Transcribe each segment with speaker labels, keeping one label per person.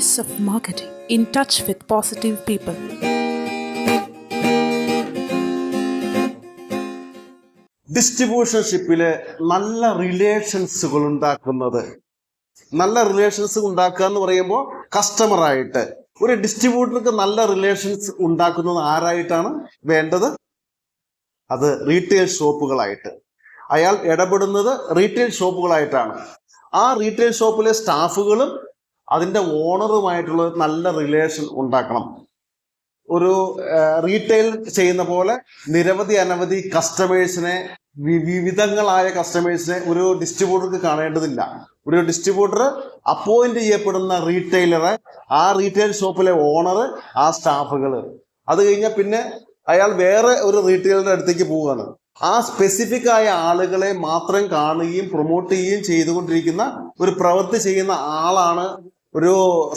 Speaker 1: Taste of marketing in touch with positive people.
Speaker 2: ഡിസ്ട്രിബ്യൂഷൻഷിപ്പിലെ നല്ല റിലേഷൻസുകൾ ഉണ്ടാക്കുന്നത്. നല്ല റിലേഷൻസ് ഉണ്ടാക്കുക എന്ന് പറയുമ്പോൾ കസ്റ്റമറായിട്ട് ഒരു ഡിസ്ട്രിബ്യൂട്ടർക്ക് നല്ല റിലേഷൻസ് ഉണ്ടാക്കുന്നത് ആരായിട്ടാണ് വേണ്ടത്? അത് റീറ്റെയിൽ ഷോപ്പുകളായിട്ട് അയാൾ ഇടപെടുന്നത് റീറ്റെയിൽ ഷോപ്പുകളായിട്ടാണ് ആ റീറ്റെയിൽ ഷോപ്പിലെ സ്റ്റാഫുകളും അതിന്റെ ഓണറുമായിട്ടുള്ള നല്ല റിലേഷൻ ഉണ്ടാക്കണം. ഒരു റീറ്റെയിൽ ചെയ്യുന്ന പോലെ നിരവധി അനവധി കസ്റ്റമേഴ്സിനെ വിവിധങ്ങളായ കസ്റ്റമേഴ്സിനെ ഒരു ഡിസ്ട്രിബ്യൂട്ടർക്ക് കാണേണ്ടതില്ല. ഒരു ഡിസ്ട്രിബ്യൂട്ടർ അപ്പോയിന്റ് ചെയ്യപ്പെടുന്ന റീറ്റെയിലറെ ആ റീറ്റെയിൽ ഷോപ്പിലെ ഓണർ ആ സ്റ്റാഫുകൾ അത് കഴിഞ്ഞാൽ പിന്നെ അയാൾ വേറെ ഒരു റീറ്റെയിലറുടെ അടുത്തേക്ക് പോവുകയാണ്. ആ സ്പെസിഫിക് ആയ ആളുകളെ മാത്രം കാണുകയും പ്രൊമോട്ട് ചെയ്യുകയും ചെയ്തുകൊണ്ടിരിക്കുന്ന ഒരു പ്രവൃത്തി ചെയ്യുന്ന ആളാണ് ഒരു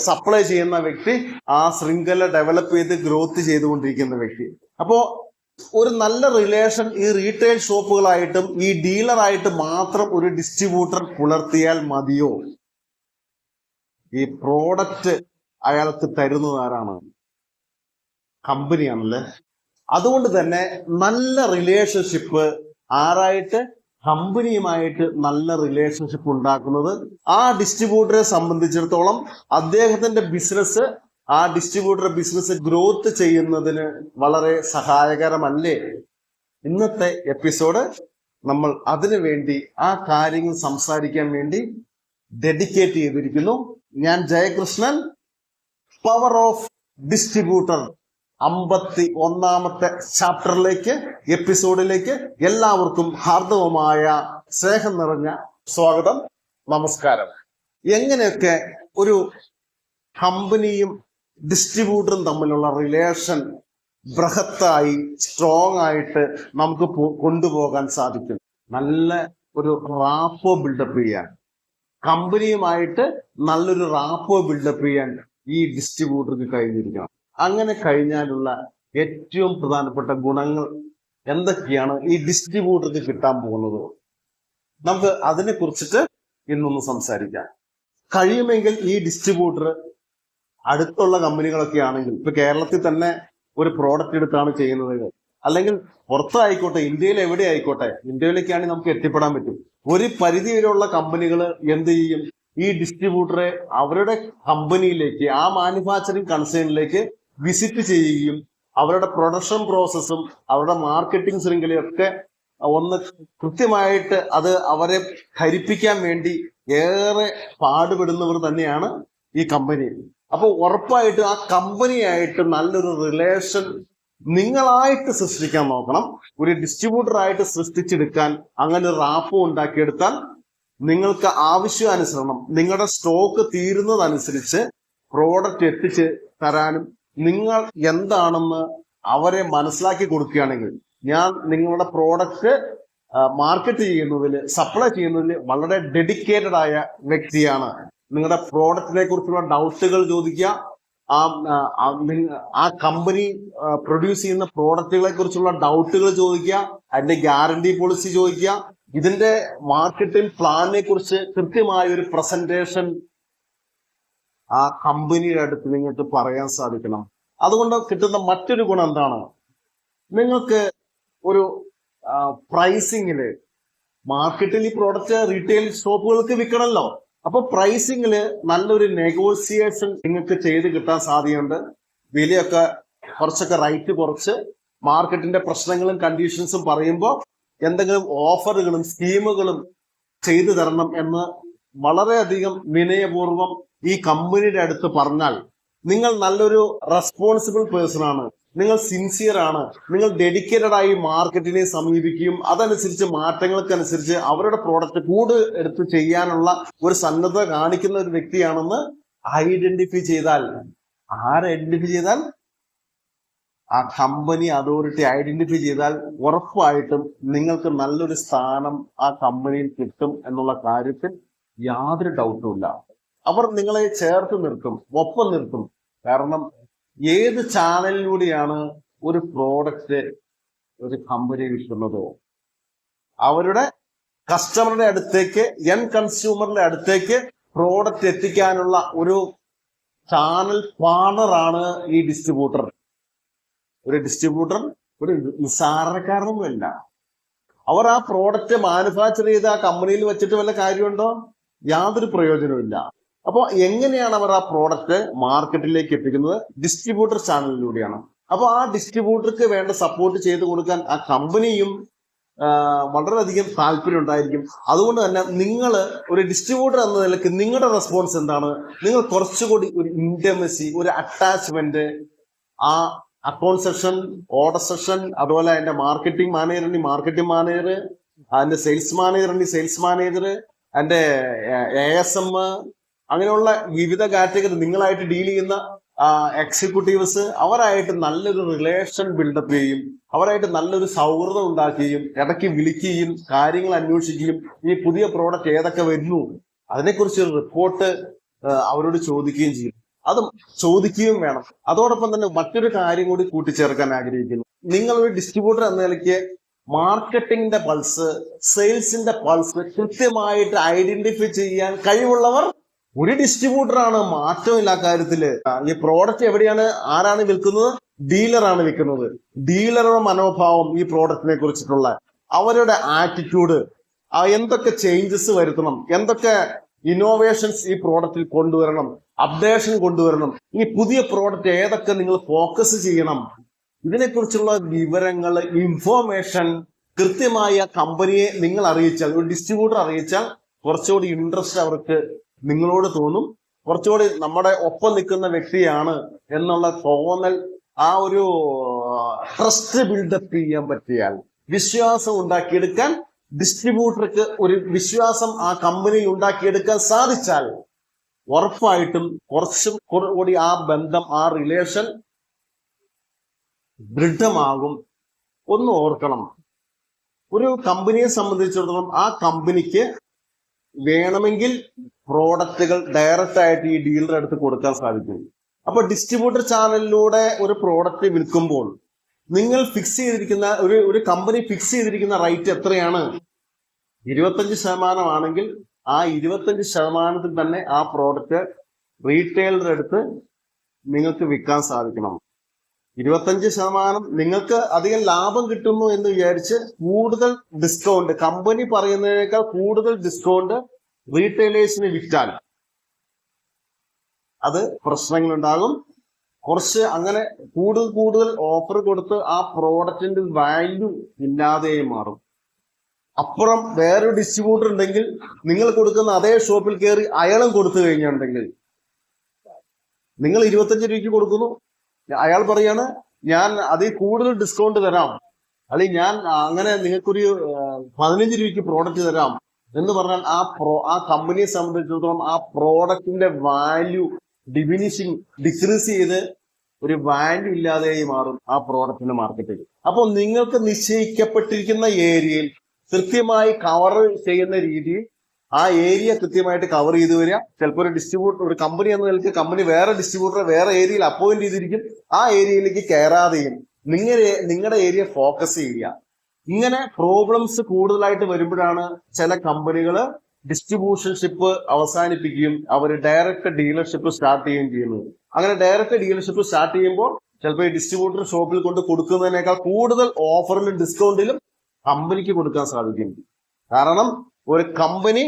Speaker 2: സപ്ലൈ ചെയ്യുന്ന വ്യക്തി ആ ശൃംഖല ഡെവലപ്പ് ചെയ്ത് ഗ്രോത്ത് ചെയ്തുകൊണ്ടിരിക്കുന്ന വ്യക്തി. അപ്പോ ഒരു നല്ല റിലേഷൻ ഈ റീറ്റെയിൽ ഷോപ്പുകളായിട്ടും ഈ ഡീലറായിട്ട് മാത്രം ഒരു ഡിസ്ട്രിബ്യൂട്ടർ പുലർത്തിയാൽ മതിയോ? ഈ പ്രോഡക്റ്റ് അയാൾക്ക് തരുന്നത് ആരാണ്? കമ്പനിയാണല്ലേ അതുകൊണ്ട് തന്നെ നല്ല റിലേഷൻഷിപ്പ് ആരായിട്ട് കമ്പനിയുമായിട്ട് നല്ല റിലേഷൻഷിപ്പ് ഉണ്ടാക്കുന്നത് ആ ഡിസ്ട്രിബ്യൂട്ടറെ സംബന്ധിച്ചിടത്തോളം അദ്ദേഹത്തിന്റെ ബിസിനസ് ആ ഡിസ്ട്രിബ്യൂട്ടർ ബിസിനസ് ഗ്രോത്ത് ചെയ്യുന്നതിന് വളരെ സഹായകരമല്ലേ? ഇന്നത്തെ എപ്പിസോഡ് നമ്മൾ അതിനു വേണ്ടി ആ കാര്യങ്ങൾ സംസാരിക്കാൻ വേണ്ടി ഡെഡിക്കേറ്റ് ചെയ്തിരിക്കുന്നു. ഞാൻ ജയകൃഷ്ണൻ പവർ ഓഫ് ഡിസ്ട്രിബ്യൂട്ടർ അമ്പത്തി ഒന്നാമത്തെ ചാപ്റ്ററിലേക്ക് എപ്പിസോഡിലേക്ക് എല്ലാവർക്കും ഹാർദവമായ സ്നേഹം നിറഞ്ഞ സ്വാഗതം നമസ്കാരം. എങ്ങനെയൊക്കെ ഒരു കമ്പനിയും ഡിസ്ട്രിബ്യൂട്ടറും തമ്മിലുള്ള റിലേഷൻ ബൃഹത്തായി സ്ട്രോങ് ആയിട്ട് നമുക്ക് കൊണ്ടുപോകാൻ സാധിക്കും? നല്ല ഒരു റാപ്പോ ബിൽഡപ്പ് ചെയ്യാൻ. കമ്പനിയുമായിട്ട് നല്ലൊരു റാപ്പോ ബിൽഡപ്പ് ചെയ്യാൻ ഈ ഡിസ്ട്രിബ്യൂട്ടർക്ക് കഴിഞ്ഞിരിക്കണം. അങ്ങനെ കഴിഞ്ഞാലുള്ള ഏറ്റവും പ്രധാനപ്പെട്ട ഗുണങ്ങൾ എന്തൊക്കെയാണ് ഈ ഡിസ്ട്രിബ്യൂട്ടർക്ക് കിട്ടാൻ പോകുന്നത്? നമുക്ക് അതിനെ കുറിച്ചിട്ട് ഇന്നൊന്ന് സംസാരിക്കാം. കഴിയുമെങ്കിൽ ഈ ഡിസ്ട്രിബ്യൂട്ടർ അടുത്തുള്ള കമ്പനികളൊക്കെ ആണെങ്കിൽ ഇപ്പൊ കേരളത്തിൽ തന്നെ ഒരു പ്രോഡക്റ്റ് എടുത്താണ് ചെയ്യുന്നത്. അല്ലെങ്കിൽ പുറത്തായിക്കോട്ടെ ഇന്ത്യയിൽ എവിടെ ആയിക്കോട്ടെ ഇന്ത്യയിലേക്കാണെങ്കിൽ നമുക്ക് എത്തിപ്പെടാൻ പറ്റും. ഒരു പരിധി വരെയുള്ള കമ്പനികൾ എന്ത് ചെയ്യും? ഈ ഡിസ്ട്രിബ്യൂട്ടറെ അവരുടെ കമ്പനിയിലേക്ക് ആ മാനുഫാക്ചറിങ് കൺസേണിലേക്ക് വിസിറ്റ് ചെയ്യുകയും അവരുടെ പ്രൊഡക്ഷൻ പ്രോസസ്സും അവരുടെ മാർക്കറ്റിംഗ് ശൃംഖലയൊക്കെ ഒന്ന് കൃത്യമായിട്ട് അത് അവരെ ധരിപ്പിക്കാൻ വേണ്ടി ഏറെ പാടുപെടുന്നവർ തന്നെയാണ് ഈ കമ്പനി അപ്പോൾ ഉറപ്പായിട്ടും ആ കമ്പനിയായിട്ട് നല്ലൊരു റിലേഷൻ നിങ്ങളായിട്ട് സൃഷ്ടിക്കാൻ നോക്കണം. ഒരു ഡിസ്ട്രിബ്യൂട്ടർ ആയിട്ട് സൃഷ്ടിച്ചെടുക്കാൻ അങ്ങനെ ഒരു റാപ്പ് ഉണ്ടാക്കിയെടുത്താൽ നിങ്ങൾക്ക് ആവശ്യാനുസരണം നിങ്ങളുടെ സ്റ്റോക്ക് തീരുന്നതനുസരിച്ച് പ്രോഡക്റ്റ് എത്തിച്ച് തരാനും നിങ്ങൾ എന്താണെന്ന് അവരെ മനസ്സിലാക്കി കൊടുക്കുകയാണെങ്കിൽ ഞാൻ നിങ്ങളുടെ പ്രോഡക്റ്റ് മാർക്കറ്റ് ചെയ്യുന്നതിൽ സപ്ലൈ ചെയ്യുന്നതിൽ വളരെ ഡെഡിക്കേറ്റഡ് ആയ വ്യക്തിയാണ്. നിങ്ങളുടെ പ്രോഡക്റ്റിനെ കുറിച്ചുള്ള ഡൗട്ടുകൾ ചോദിക്കുക. ആ ആ, കമ്പനി പ്രൊഡ്യൂസ് ചെയ്യുന്ന പ്രോഡക്റ്റുകളെ കുറിച്ചുള്ള ഡൗട്ടുകൾ ചോദിക്കുക. അതിന്റെ ഗ്യാരണ്ടി പോളിസി ചോദിക്കുക. ഇതിന്റെ മാർക്കറ്റിംഗ് പ്ലാനിനെ കുറിച്ച് കൃത്യമായ ഒരു പ്രസന്റേഷൻ ആ കമ്പനിയുടെ അടുത്ത് നിങ്ങൾക്ക് പറയാൻ സാധിക്കണം. അതുകൊണ്ട് കിട്ടുന്ന മറ്റൊരു ഗുണം എന്താണ്? നിങ്ങൾക്ക് ഒരു പ്രൈസിങ്ങിൽ മാർക്കറ്റിൽ ഈ പ്രോഡക്റ്റ് റീറ്റെയിൽ ഷോപ്പുകൾക്ക് വിൽക്കണമല്ലോ അപ്പൊ പ്രൈസിങ്ങിൽ നല്ലൊരു നെഗോസിയേഷൻ നിങ്ങൾക്ക് ചെയ്ത് കിട്ടാൻ സാധ്യതയുണ്ട്. വിലയൊക്കെ കുറച്ചൊക്കെ റൈറ്റ് കുറച്ച്. മാർക്കറ്റിന്റെ പ്രശ്നങ്ങളും കണ്ടീഷൻസും പറയുമ്പോൾ എന്തെങ്കിലും ഓഫറുകളും സ്കീമുകളും ചെയ്തു തരണം എന്ന് വളരെയധികം വിനയപൂർവം ഈ കമ്പനിയുടെ അടുത്ത് പറഞ്ഞാൽ നിങ്ങൾ നല്ലൊരു റെസ്പോൺസിബിൾ പേഴ്സൺ ആണ്. നിങ്ങൾ സിൻസിയർ ആണ്. നിങ്ങൾ ഡെഡിക്കേറ്റഡ് ആയി മാർക്കറ്റിനെ സമീപിക്കുകയും അതനുസരിച്ച് മാറ്റങ്ങൾക്കനുസരിച്ച് അവരുടെ പ്രോഡക്റ്റ് കൂട് എടുത്ത് ചെയ്യാനുള്ള ഒരു സന്നദ്ധത കാണിക്കുന്ന ഒരു വ്യക്തിയാണെന്ന് ഐഡന്റിഫൈ ചെയ്താൽ ആരെ ഐഡന്റിഫൈ ചെയ്താൽ? ആ കമ്പനി അതോറിറ്റി ഐഡന്റിഫൈ ചെയ്താൽ ഉറപ്പായിട്ടും നിങ്ങൾക്ക് നല്ലൊരു സ്ഥാനം ആ കമ്പനിയിൽ കിട്ടും എന്നുള്ള കാര്യത്തിൽ യാതൊരു ഡൗട്ടും ഇല്ല. അവർ നിങ്ങളെ ചേർത്ത് നിർത്തും ഒപ്പം നിർത്തും. കാരണം ഏത് ചാനലിലൂടെയാണ് ഒരു പ്രോഡക്റ്റ് ഒരു കമ്പനി വിൽക്കുന്നതോ അവരുടെ കസ്റ്റമറുടെ അടുത്തേക്ക് എൻ കൺസ്യൂമറിന്റെ അടുത്തേക്ക് പ്രോഡക്റ്റ് എത്തിക്കാനുള്ള ഒരു ചാനൽ പാണറാണ് ഈ ഡിസ്ട്രിബ്യൂട്ടർ ഒരു ഡിസ്ട്രിബ്യൂട്ടർ ഒരു നിസ്സാരണക്കാരനൊന്നുമല്ല അവർ ആ പ്രോഡക്റ്റ് മാനുഫാക്ചർ ചെയ്ത് ആ കമ്പനിയിൽ വെച്ചിട്ട് വല്ല കാര്യമുണ്ടോ? യാതൊരു പ്രയോജനവുമില്ല. അപ്പോൾ എങ്ങനെയാണ് അവർ ആ പ്രോഡക്റ്റ് മാർക്കറ്റിലേക്ക് എത്തിക്കുന്നത്? ഡിസ്ട്രിബ്യൂട്ടർ ചാനലിലൂടെയാണ് അപ്പോൾ ആ ഡിസ്ട്രിബ്യൂട്ടർക്ക് വേണ്ട സപ്പോർട്ട് ചെയ്ത് കൊടുക്കാൻ ആ കമ്പനിയും വളരെയധികം താല്പര്യം ഉണ്ടായിരിക്കും. അതുകൊണ്ട് തന്നെ നിങ്ങൾ ഒരു ഡിസ്ട്രിബ്യൂട്ടർ എന്ന നിലയ്ക്ക് നിങ്ങളുടെ റെസ്പോൺസ് എന്താണ്? നിങ്ങൾ കുറച്ചുകൂടി ഒരു ഇന്റമസി ഒരു അറ്റാച്ച്മെന്റ് ആ അക്കൗണ്ട് സെക്ഷൻ ഓർഡർ സെക്ഷൻ അതുപോലെ അതിന്റെ മാർക്കറ്റിംഗ് മാനേജറിന്റെ മാർക്കറ്റിംഗ് മാനേജർ അതിന്റെ സെയിൽസ് മാനേജറിന്റെ സെയിൽസ് മാനേജർ അതിന്റെ എ എസ് എം അങ്ങനെയുള്ള വിവിധ കാറ്റഗറി നിങ്ങളായിട്ട് ഡീൽ ചെയ്യുന്ന എക്സിക്യൂട്ടീവ്സ് അവരായിട്ട് നല്ലൊരു റിലേഷൻ ബിൽഡപ്പ് ചെയ്യും. അവരായിട്ട് നല്ലൊരു സൗഹൃദം ഉണ്ടാക്കുകയും ഇടയ്ക്ക് വിളിക്കുകയും കാര്യങ്ങൾ അന്വേഷിക്കുകയും ഈ പുതിയ പ്രോഡക്റ്റ് ഏതൊക്കെ വരുന്നു അതിനെക്കുറിച്ച് ഒരു റിപ്പോർട്ട് അവരോട് ചോദിക്കുകയും ചെയ്യും. അത് ചോദിക്കുകയും വേണം. അതോടൊപ്പം തന്നെ മറ്റൊരു കാര്യം കൂടി കൂട്ടിച്ചേർക്കാൻ ആഗ്രഹിക്കുന്നു. നിങ്ങൾ ഒരു ഡിസ്ട്രിബ്യൂട്ടർ എന്ന നിലയ്ക്ക് മാർക്കറ്റിംഗിന്റെ പൾസ് സെയിൽസിന്റെ പൾസ് കൃത്യമായിട്ട് ഐഡന്റിഫൈ ചെയ്യാൻ കഴിവുള്ളവർ ഒരു ഡിസ്ട്രിബ്യൂട്ടറാണ് മാറ്റമില്ല കാര്യത്തിൽ. ഈ പ്രോഡക്റ്റ് എവിടെയാണ് ആരാണ് വിൽക്കുന്നത്? ഡീലറാണ് വിൽക്കുന്നത്. ഡീലറുടെ മനോഭാവം ഈ പ്രോഡക്റ്റിനെ കുറിച്ചിട്ടുള്ള അവരുടെ ആറ്റിറ്റ്യൂഡ് എന്തൊക്കെ ചേഞ്ചസ് വരുത്തണം എന്തൊക്കെ ഇന്നോവേഷൻസ് ഈ പ്രോഡക്റ്റിൽ കൊണ്ടുവരണം അപ്ഡേഷൻ കൊണ്ടുവരണം ഇനി പുതിയ പ്രോഡക്റ്റ് ഏതൊക്കെ നിങ്ങൾ ഫോക്കസ് ചെയ്യണം ഇതിനെക്കുറിച്ചുള്ള വിവരങ്ങൾ ഇൻഫോർമേഷൻ കൃത്യമായ കമ്പനിയെ നിങ്ങൾ അറിയിച്ചാൽ ഒരു ഡിസ്ട്രിബ്യൂട്ടർ അറിയിച്ചാൽ കുറച്ചുകൂടി ഇൻട്രസ്റ്റ് അവർക്ക് നിങ്ങളോട് തോന്നും. കുറച്ചുകൂടി നമ്മുടെ ഒപ്പം നിൽക്കുന്ന വ്യക്തിയാണ് എന്നുള്ള തോന്നൽ ആ ഒരു ട്രസ്റ്റ് ബിൽഡപ്പ് ചെയ്യാൻ പറ്റിയാൽ വിശ്വാസം ഉണ്ടാക്കിയെടുക്കാൻ ഡിസ്ട്രിബ്യൂട്ടർക്ക് ഒരു വിശ്വാസം ആ കമ്പനിയിൽ ഉണ്ടാക്കിയെടുക്കാൻ സാധിച്ചാൽ ഉറപ്പായിട്ടും കുറച്ചും കൂടി ആ ബന്ധം ആ റിലേഷൻ ദൃഢമാകും. ഒന്ന് ഓർക്കണം. ഒരു കമ്പനിയെ സംബന്ധിച്ചിടത്തോളം ആ കമ്പനിക്ക് വേണമെങ്കിൽ പ്രോഡക്റ്റുകൾ ഡയറക്റ്റ് ആയിട്ട് ഈ ഡീലറുടെ അടുത്ത് കൊടുക്കാൻ സാധിക്കും. അപ്പൊ ഡിസ്ട്രിബ്യൂട്ടർ ചാനലിലൂടെ ഒരു പ്രോഡക്റ്റ് വിൽക്കുമ്പോൾ നിങ്ങൾ ഫിക്സ് ചെയ്തിരിക്കുന്ന ഒരു ഒരു കമ്പനി ഫിക്സ് ചെയ്തിരിക്കുന്ന റേറ്റ് എത്രയാണ്? ഇരുപത്തഞ്ച് ശതമാനമാണെങ്കിൽ ആ ഇരുപത്തഞ്ച് ശതമാനത്തിൽ തന്നെ ആ പ്രോഡക്റ്റ് റീറ്റെയിലറുടെ അടുത്ത് നിങ്ങൾക്ക് വിൽക്കാൻ സാധിക്കണം. ഇരുപത്തഞ്ച് ശതമാനം നിങ്ങൾക്ക് അധികം ലാഭം കിട്ടുന്നു എന്ന് വിചാരിച്ച് കൂടുതൽ ഡിസ്കൗണ്ട് കമ്പനി പറയുന്നതിനേക്കാൾ കൂടുതൽ ഡിസ്കൗണ്ട് റീറ്റെയിലേഴ്സിന് വിറ്റാൽ അത് പ്രശ്നങ്ങൾ ഉണ്ടാകും കുറച്ച് അങ്ങനെ കൂടുതൽ കൂടുതൽ ഓഫർ കൊടുത്ത് ആ പ്രോഡക്റ്റിന്റെ വാല്യൂ ഇല്ലാതെയായി മാറും. അപ്പുറം വേറൊരു ഡിസ്ട്രിബ്യൂട്ടർ ഉണ്ടെങ്കിൽ നിങ്ങൾ കൊടുക്കുന്ന അതേ ഷോപ്പിൽ കയറി അയാളും കൊടുത്തു കഴിഞ്ഞിട്ടുണ്ടെങ്കിൽ നിങ്ങൾ ഇരുപത്തഞ്ച് രൂപയ്ക്ക് കൊടുക്കുന്നു. അയാൾ പറയാണ് ഞാൻ അതിൽ കൂടുതൽ ഡിസ്കൗണ്ട് തരാം. അല്ലെങ്കിൽ ഞാൻ അങ്ങനെ നിങ്ങൾക്കൊരു പതിനഞ്ച് രൂപയ്ക്ക് പ്രോഡക്റ്റ് തരാം. എന്ന് പറഞ്ഞാൽ ആ പ്രോ ആ കമ്പനിയെ സംബന്ധിച്ചിടത്തോളം ആ പ്രോഡക്റ്റിന്റെ വാല്യൂ ഡിമിനിഷിങ് ഡിക്രീസ് ചെയ്ത് ഒരു വാല്യൂ ഇല്ലാതെയായി മാറും ആ പ്രോഡക്റ്റിന്റെ മാർക്കറ്റിൽ അപ്പോൾ നിങ്ങൾക്ക് നിശ്ചയിക്കപ്പെട്ടിരിക്കുന്ന ഏരിയയിൽ കൃത്യമായി കവർ ചെയ്യുന്ന രീതിയിൽ ആ ഏരിയ കൃത്യമായിട്ട് കവർ ചെയ്ത് വരിക. ചിലപ്പോൾ ഒരു ഡിസ്ട്രിബ്യൂട്ടർ ഒരു കമ്പനി എന്ന നിലയ്ക്ക് കമ്പനി വേറെ ഡിസ്ട്രിബ്യൂട്ടറെ വേറെ ഏരിയയിൽ അപ്പോയിന്റ് ചെയ്തിരിക്കും. ആ ഏരിയയിലേക്ക് കയറാതെയും നിങ്ങളുടെ നിങ്ങളുടെ ഏരിയ ഫോക്കസ് ചെയ്യുക. ഇങ്ങനെ പ്രോബ്ലംസ് കൂടുതലായിട്ട് വരുമ്പോഴാണ് ചില കമ്പനികൾ ഡിസ്ട്രിബ്യൂഷൻഷിപ്പ് അവസാനിപ്പിക്കുകയും അവർ ഡയറക്റ്റ് ഡീലർഷിപ്പ് സ്റ്റാർട്ട് ചെയ്യുകയും ചെയ്യുന്നത്. അങ്ങനെ ഡയറക്റ്റ് ഡീലർഷിപ്പ് സ്റ്റാർട്ട് ചെയ്യുമ്പോൾ ചിലപ്പോൾ ഈ ഡിസ്ട്രിബ്യൂട്ടർ ഷോപ്പിൽ കൊണ്ട് കൊടുക്കുന്നതിനേക്കാൾ കൂടുതൽ ഓഫറിലും ഡിസ്കൗണ്ടിലും കമ്പനിക്ക് കൊടുക്കാൻ സാധിക്കും. കാരണം ഒരു കമ്പനി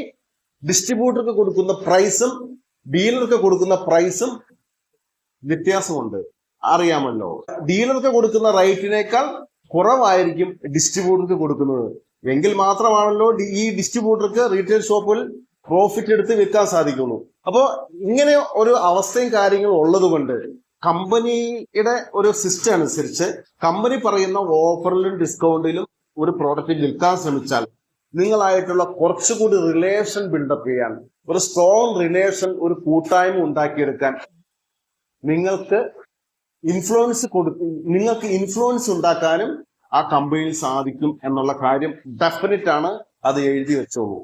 Speaker 2: ഡിസ്ട്രിബ്യൂട്ടർക്ക് കൊടുക്കുന്ന പ്രൈസും ഡീലർക്ക് കൊടുക്കുന്ന പ്രൈസും വ്യത്യാസമുണ്ട്. അറിയാമല്ലോ. ഡീലർക്ക് കൊടുക്കുന്ന റേറ്റിനേക്കാൾ കുറവായിരിക്കും ഡിസ്ട്രിബ്യൂട്ടർക്ക് കൊടുക്കുന്നത്. എങ്കിൽ മാത്രമാണല്ലോ ഈ ഡിസ്ട്രിബ്യൂട്ടർക്ക് റീറ്റെയിൽ ഷോപ്പിൽ പ്രോഫിറ്റ് എടുത്ത് വിൽക്കാൻ സാധിക്കുള്ളൂ. അപ്പോൾ ഇങ്ങനെ ഒരു അവസ്ഥയും കാര്യങ്ങളും ഉള്ളത് കൊണ്ട് കമ്പനിയുടെ ഒരു സിസ്റ്റം അനുസരിച്ച് കമ്പനി പറയുന്ന ഓഫറിലും ഡിസ്കൗണ്ടിലും ഒരു പ്രോഡക്റ്റ് വിൽക്കാൻ ശ്രമിച്ചാൽ നിങ്ങളായിട്ടുള്ള കുറച്ചുകൂടി റിലേഷൻ ബിൽഡപ്പ് ചെയ്യാൻ ഒരു സ്ട്രോങ് റിലേഷൻ ഒരു കൂട്ടായ്മ ഉണ്ടാക്കിയെടുക്കാൻ നിങ്ങൾക്ക് ഇൻഫ്ലുവൻസ് കൊടുക്കും നിങ്ങൾക്ക് ഇൻഫ്ലുവൻസ് ഉണ്ടാക്കാനും ആ കമ്പനിയിൽ സാധിക്കും എന്നുള്ള കാര്യം ഡെഫിനറ്റ് ആണ് അത് എഴുതി വെച്ചോളൂ.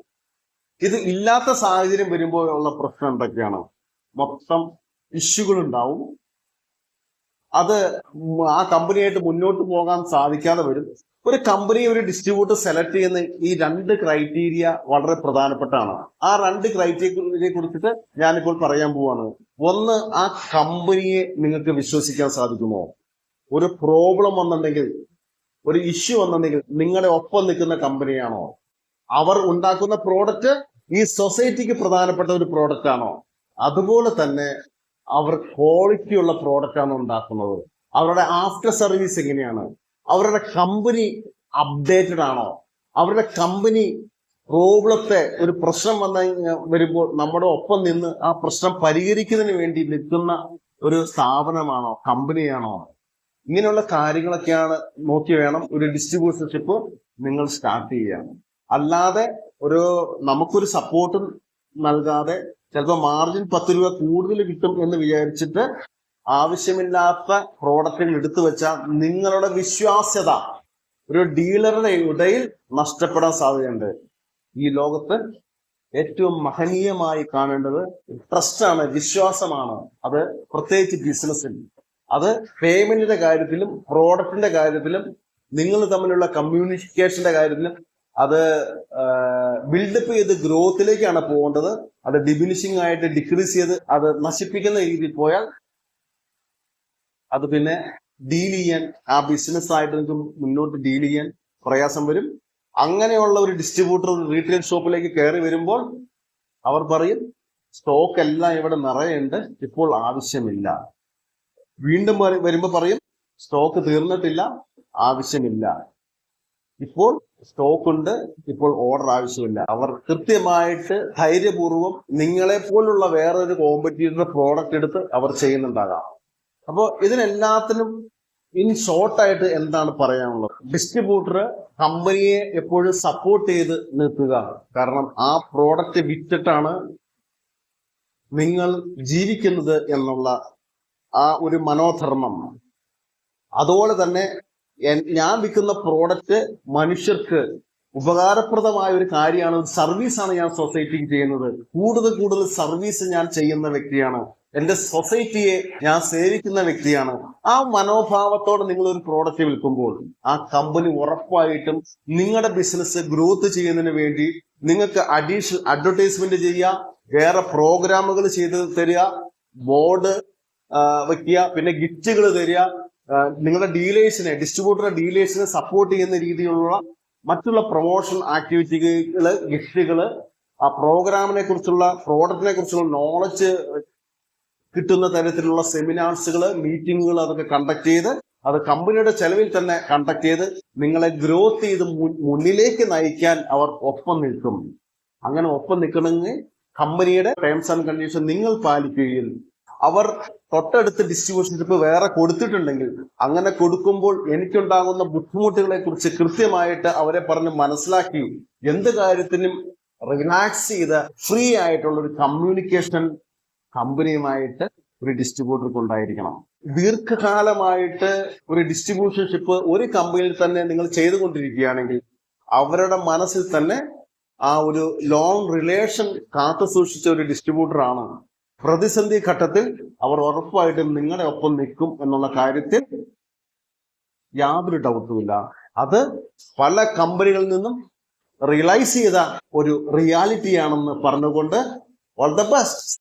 Speaker 2: ഇത് ഇല്ലാത്ത സാഹചര്യം വരുമ്പോഴുള്ള പ്രശ്നം എന്തൊക്കെയാണ്? മൊത്തം ഇഷ്യൂകൾ ഉണ്ടാവും അത് ആ കമ്പനിയായിട്ട് മുന്നോട്ട് പോകാൻ സാധിക്കാതെ വരും. ഒരു കമ്പനി ഒരു ഡിസ്ട്രിബ്യൂട്ടർ സെലക്ട് ചെയ്യുന്ന ഈ രണ്ട് ക്രൈറ്റീരിയ വളരെ പ്രധാനപ്പെട്ടാണ്. ആ രണ്ട് ക്രൈറ്റീരിയയെ കുറിച്ചിട്ട് ഞാനിപ്പോൾ പറയാൻ പോവാണ്. ഒന്ന് ആ കമ്പനിയെ നിങ്ങൾക്ക് വിശ്വസിക്കാൻ സാധിക്കുമോ? ഒരു പ്രോബ്ലം വന്നിട്ടുണ്ടെങ്കിൽ ഒരു ഇഷ്യൂ വന്നെങ്കിൽ നിങ്ങളുടെ ഒപ്പം നിൽക്കുന്ന കമ്പനിയാണോ അവർ ഉണ്ടാക്കുന്ന പ്രോഡക്റ്റ് ഈ സൊസൈറ്റിക്ക് പ്രധാനപ്പെട്ട ഒരു പ്രോഡക്റ്റ് ആണോ? അതുപോലെ തന്നെ അവർ ക്വാളിറ്റി ഉള്ള പ്രോഡക്റ്റ് ആണ് ഉണ്ടാക്കുന്നത്? അവരുടെ ആഫ്റ്റർ സർവീസ് എങ്ങനെയാണ്? അവരുടെ കമ്പനി അപ്ഡേറ്റഡ് ആണോ? അവരുടെ കമ്പനി പ്രോബ്ലത്തെ ഒരു പ്രശ്നം വന്ന വരുമ്പോൾ നമ്മുടെ ഒപ്പം നിന്ന് ആ പ്രശ്നം പരിഹരിക്കുന്നതിന് വേണ്ടി നിൽക്കുന്ന ഒരു സ്ഥാപനമാണോ? കമ്പനിയാണോ ഇങ്ങനെയുള്ള കാര്യങ്ങളൊക്കെയാണ് നോക്കി വേണം ഒരു ഡിസ്ട്രിബ്യൂഷൻഷിപ്പ് നിങ്ങൾ സ്റ്റാർട്ട് ചെയ്യാൻ. അല്ലാതെ ഒരു നമുക്കൊരു സപ്പോർട്ട് നൽകാതെ ചിലപ്പോൾ മാർജിൻ പത്ത് രൂപ കൂടുതൽ കിട്ടും എന്ന് വിചാരിച്ചിട്ട് ആവശ്യമില്ലാത്ത പ്രോഡക്റ്റുകൾ എടുത്തു വെച്ചാൽ നിങ്ങളുടെ വിശ്വാസ്യത ഒരു ഡീലറുടെ ഇടയിൽ നഷ്ടപ്പെടാൻ സാധ്യതയുണ്ട്. ഈ ലോകത്ത് ഏറ്റവും മഹനീയമായി കാണേണ്ടത് ട്രസ്റ്റാണ് വിശ്വാസമാണ്. അത് പ്രത്യേകിച്ച് ബിസിനസ്സിൽ അത് പേയ്മെന്റിന്റെ കാര്യത്തിലും പ്രോഡക്റ്റിന്റെ കാര്യത്തിലും നിങ്ങൾ തമ്മിലുള്ള കമ്മ്യൂണിക്കേഷന്റെ കാര്യത്തിലും അത് ബിൽഡപ്പ് ചെയ്ത് ഗ്രോത്തിലേക്കാണ് പോകേണ്ടത്. അത് ഡിമിനിഷിംഗ് ആയിട്ട് ഡിക്രീസ് ചെയ്ത് അത് നശിപ്പിക്കുന്ന രീതിയിൽ പോയാൽ അത് പിന്നെ ഡീൽ ചെയ്യാൻ ആ ബിസിനസ് ആയിട്ട് നിങ്ങൾക്ക് മുന്നോട്ട് ഡീൽ ചെയ്യാൻ പ്രയാസം വരും. അങ്ങനെയുള്ള ഒരു ഡിസ്ട്രിബ്യൂട്ടർ റീറ്റെയിൽ ഷോപ്പിലേക്ക് കയറി വരുമ്പോൾ അവർ പറയും സ്റ്റോക്ക് എല്ലാം ഇവിടെ നിറയുണ്ട് ഇപ്പോൾ ആവശ്യമില്ല. വീണ്ടും വരുമ്പോൾ വരുമ്പോ പറയും സ്റ്റോക്ക് തീർന്നിട്ടില്ല ആവശ്യമില്ല. ഇപ്പോൾ സ്റ്റോക്ക് ഉണ്ട് ഇപ്പോൾ ഓർഡർ ആവശ്യമില്ല. അവർ കൃത്യമായിട്ട് ധൈര്യപൂർവം നിങ്ങളെ പോലുള്ള വേറൊരു കോമ്പറ്റീറ്റർ പ്രോഡക്റ്റ് എടുത്ത് അവർ ചെയ്യുന്നുണ്ടാകാം. അപ്പോൾ ഇതിനെല്ലാത്തിനും ഇൻ ഷോർട്ടായിട്ട് എന്താണ് പറയാനുള്ളത്? ഡിസ്ട്രിബ്യൂട്ടർ കമ്പനിയെ എപ്പോഴും സപ്പോർട്ട് ചെയ്ത് നിർത്തുക കാരണം ആ പ്രോഡക്റ്റ് വിറ്റിട്ടാണ് നിങ്ങൾ ജീവിക്കുന്നത് എന്നുള്ള ആ ഒരു മനോധർമ്മം. അതുപോലെ തന്നെ ഞാൻ വിൽക്കുന്ന പ്രോഡക്റ്റ് മനുഷ്യർക്ക് ഉപകാരപ്രദമായ ഒരു കാര്യമാണ്. സർവീസാണ് ഞാൻ സൊസൈറ്റിക്ക് ചെയ്യുന്നത്. കൂടുതൽ കൂടുതൽ സർവീസ് ഞാൻ ചെയ്യുന്ന വ്യക്തിയാണ്. എന്റെ സൊസൈറ്റിയെ ഞാൻ സേവിക്കുന്ന വ്യക്തിയാണ്. ആ മനോഭാവത്തോടെ നിങ്ങൾ ഒരു പ്രോഡക്റ്റ് വിൽക്കുമ്പോൾ ആ കമ്പനി ഉറപ്പായിട്ടും നിങ്ങളുടെ ബിസിനസ് ഗ്രോത്ത് ചെയ്യുന്നതിന് വേണ്ടി നിങ്ങൾക്ക് അഡീഷണൽ അഡ്വർടൈസ്മെന്റ് ചെയ്യുക വേറെ പ്രോഗ്രാമുകൾ ചെയ്ത് തരിക ബോർഡ് വെക്കുക. പിന്നെ ഗിഫ്റ്റുകൾ തരിക. നിങ്ങളുടെ ഡീലേഴ്സിനെ ഡിസ്ട്രിബ്യൂട്ടറുടെ ഡീലേഴ്സിനെ സപ്പോർട്ട് ചെയ്യുന്ന രീതിയിലുള്ള മറ്റുള്ള പ്രൊമോഷൻ ആക്ടിവിറ്റികൾ ഗിഫ്റ്റുകൾ ആ പ്രോഗ്രാമിനെ കുറിച്ചുള്ള പ്രോഡക്റ്റിനെ കുറിച്ചുള്ള നോളജ് കിട്ടുന്ന തരത്തിലുള്ള സെമിനാർസുകൾ മീറ്റിങ്ങുകൾ അതൊക്കെ കണ്ടക്ട് ചെയ്ത് അത് കമ്പനിയുടെ ചെലവിൽ തന്നെ കണ്ടക്ട് ചെയ്ത് നിങ്ങളെ ഗ്രോത്ത് ചെയ്ത് മുന്നിലേക്ക് നയിക്കാൻ അവർ ഒപ്പം നിൽക്കും. അങ്ങനെ ഒപ്പം നിൽക്കണമെങ്കിൽ കമ്പനിയുടെ ടേംസ് ആൻഡ് കണ്ടീഷൻ നിങ്ങൾ പാലിക്കുകയും അവർ തൊട്ടടുത്ത് ഡിസ്ട്രിബ്യൂഷൻഷിപ്പ് വേറെ കൊടുത്തിട്ടുണ്ടെങ്കിൽ അങ്ങനെ കൊടുക്കുമ്പോൾ എനിക്കുണ്ടാകുന്ന ബുദ്ധിമുട്ടുകളെ കുറിച്ച് കൃത്യമായിട്ട് അവരെ പറഞ്ഞ് മനസ്സിലാക്കി എന്ത് കാര്യത്തിനും റിലാക്സ് ചെയ്ത് ഫ്രീ ആയിട്ടുള്ള ഒരു കമ്മ്യൂണിക്കേഷൻ കമ്പനിയുമായിട്ട് ഒരു ഡിസ്ട്രിബ്യൂട്ടർക്ക് ഉണ്ടായിരിക്കണം. ദീർഘകാലമായിട്ട് ഒരു ഡിസ്ട്രിബ്യൂഷൻഷിപ്പ് ഒരു കമ്പനിയിൽ തന്നെ നിങ്ങൾ ചെയ്തുകൊണ്ടിരിക്കുകയാണെങ്കിൽ അവരുടെ മനസ്സിൽ തന്നെ ആ ഒരു ലോങ് റിലേഷൻ കാത്തു സൂക്ഷിച്ച ഒരു ഡിസ്ട്രിബ്യൂട്ടർ ആണ് പ്രതിസന്ധി ഘട്ടത്തിൽ അവർ ഉറപ്പായിട്ടും നിങ്ങളുടെ ഒപ്പം നിൽക്കും എന്നുള്ള കാര്യത്തിൽ യാതൊരു ഡൗട്ടുമില്ല അത് പല കമ്പനികളിൽ നിന്നും റിയലൈസ് ചെയ്ത ഒരു റിയാലിറ്റിയാണെന്ന് പറഞ്ഞുകൊണ്ട് ഓൾ ദ ബെസ്റ്റ്